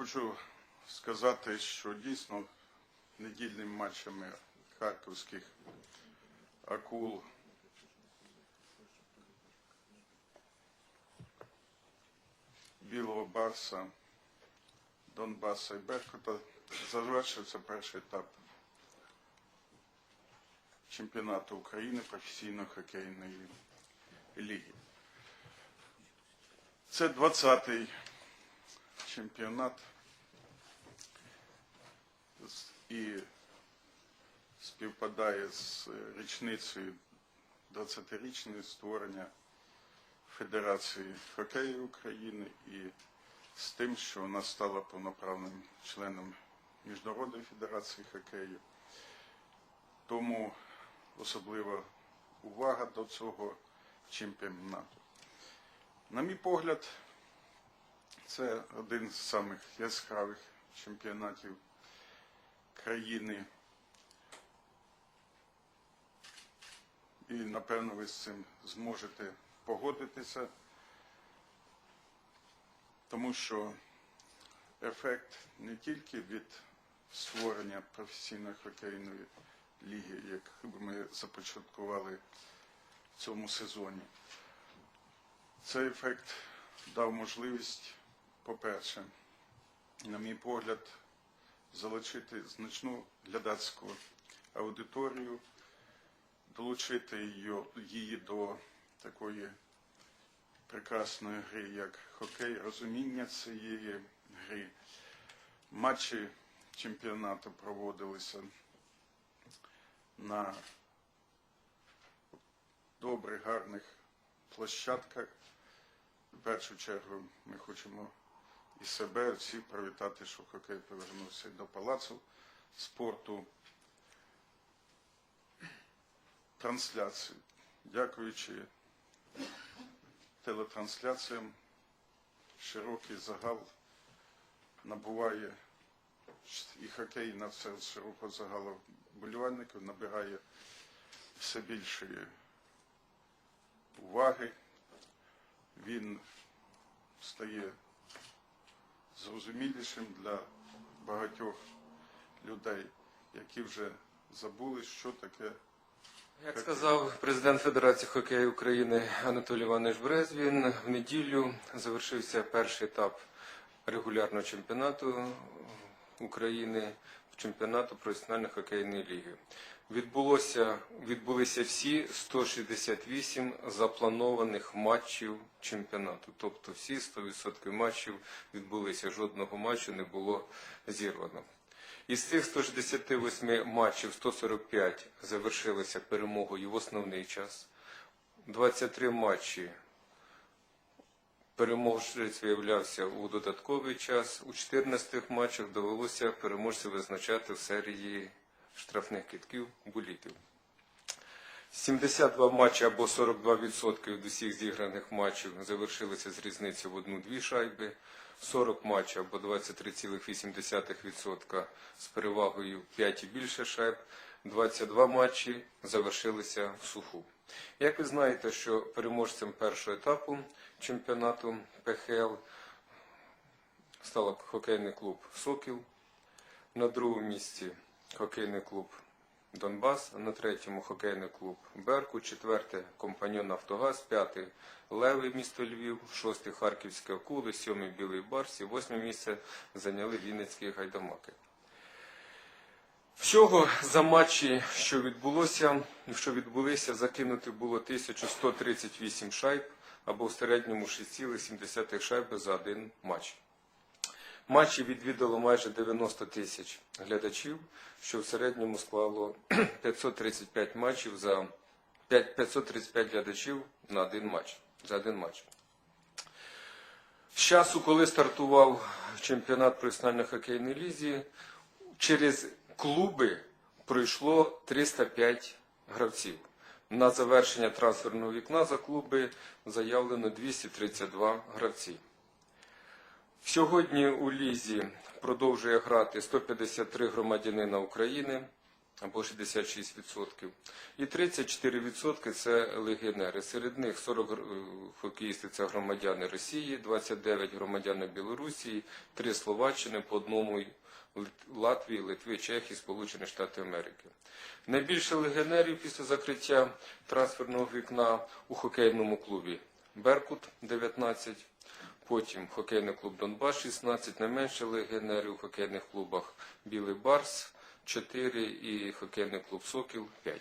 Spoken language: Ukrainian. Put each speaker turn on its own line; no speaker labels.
хочу сказати, що дійсно недільними матчами харківських акул Білого Барса, Донбаса і Беркута завершився перший етап чемпіонату України професійної хокейної ліги. Це 20-й чемпіонат і співпадає з річницею 20-річної створення Федерації хокею України і з тим, що вона стала повноправним членом Міжнародної федерації хокею. Тому особлива увага до цього чемпіонату. На мій погляд, це один з самих яскравих чемпіонатів країни. І напевно ви з цим зможете погодитися, тому що ефект не тільки від створення професійної хокейної ліги, як ми започаткували в цьому сезоні. Цей ефект дав можливість, по-перше, на мій погляд, залучити значну глядацьку аудиторію, долучити її, до такої прекрасної гри, як хокей, розуміння цієї гри. Матчі чемпіонату проводилися на добрих, гарних площадках. В першу чергу ми хочемо і себе всіх привітати, що хокей повернувся до палацу спорту. Трансляцію. Дякуючи телетрансляціям, широкий загал набуває і хокей на все широкого загалу болівальників набирає все більшої уваги. Він стає зрозумілішим для багатьох людей, які вже забули, що таке
Як сказав президент Федерації хокею України Анатолій Іванович Брезвін, в неділю завершився перший етап регулярного чемпіонату України, чемпіонату професіональної хокейної ліги. Відбулося, відбулися всі 168 запланованих матчів чемпіонату. Тобто всі 100% матчів відбулися, жодного матчу не було зірвано. Із цих 168 матчів 145 завершилися перемогою в основний час. 23 матчі переможець виявлявся у додатковий час. У 14 матчах довелося переможця визначати в серії штрафних китків булітів. 72 матчі або 42% від усіх зіграних матчів завершилися з різницею в одну-дві шайби, 40 матчів або 23,8% з перевагою 5 і більше шайб, 22 матчі завершилися в суху. Як ви знаєте, що переможцем першого етапу чемпіонату ПХЛ став хокейний клуб Сокіл, на другому місці хокейний клуб Донбас, на третьому хокейний клуб Берку, четверте компаньон Нафтогаз, п'яте Леви місто Львів, шосте Харківське Акули, сьоме Білий Барс і восьме місце зайняли Вінницькі гайдамаки. Всього за матчі, що відбулося, що відбулися, закинути було 1138 шайб або в середньому 6,7 шайби за один матч. Матчі відвідало майже 90 тисяч глядачів, що в середньому склало 535 матчів за 535 глядачів на один матч. За один матч. З часу, коли стартував чемпіонат професіональної хокейної лізі, через клуби пройшло 305 гравців. На завершення трансферного вікна за клуби заявлено 232 гравці. Сьогодні у Лізі продовжує грати 153 громадянина України, або 66%. І 34% це легіонери. Серед них 40 гр- е, хокеїстів це громадяни Росії, 29 громадяни Білорусі, 3 Словаччини, по одному Латвії, Литви, Чехії, Сполучені Штати Америки. Найбільше легіонерів після закриття трансферного вікна у хокейному клубі Беркут 19, потім хокейний клуб Донбас 16, найменше легіонерів у хокейних клубах Білий Барс 4 і хокейний клуб Сокіл 5.